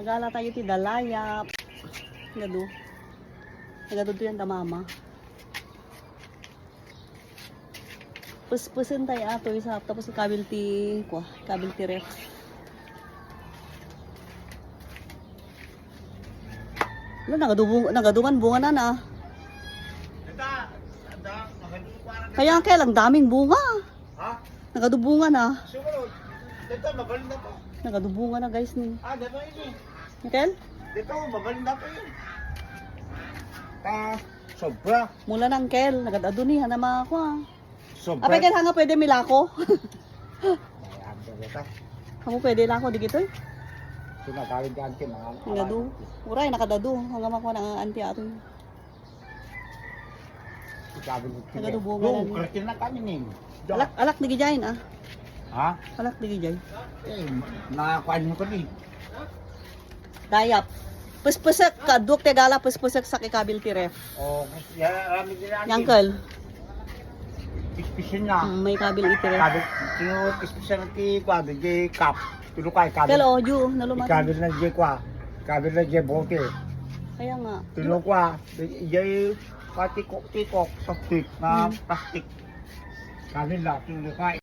Magala tayo ti dalayap. Gado. Gado to yan tamama. Puspusin tayo ato isa tapos kabil ti kwa, kabil ti ref. Ano, nagadubong, nagaduman bunga na na. Kaya kaya lang daming bunga. Ha? Nagadubungan na. Sumunod. Dito, mabalin na to. Nagadubungan na guys ni. Ah, dito yun eh. Mikel, Dito, mabalin na to yun. Ta, sobra. mula ng kel, nagadado ni hanama ako. ah. Sobra. Apay kel hanga pwede milako. Ako pwede lako di gitoy. Sinagawin ka antin. Nagado. Uray nakadado hanga mako na anti ato. Sinagawin ko. Nagadubungan Yung, na. karatin na kami ning. Alak alak di gijayin ah. Ha? Alak di gijay. Eh, nakakuan mo ko ni. Dayap. Puspusak ka duk te gala puspusak sa kikabil ti ref. O, yan, rami din natin. Yangkel, Pispisin na. mm, may kabil iti ref. Kabil, tino, pispisin na ti kwa, di kap. Tulo kay kabil. Kel oju nalumat. Kabil na di kwa. Kabil na di bote. Kaya nga. Tulo kwa. Di patikok-tikok sa stick na plastic. Kabil na, tulo kay.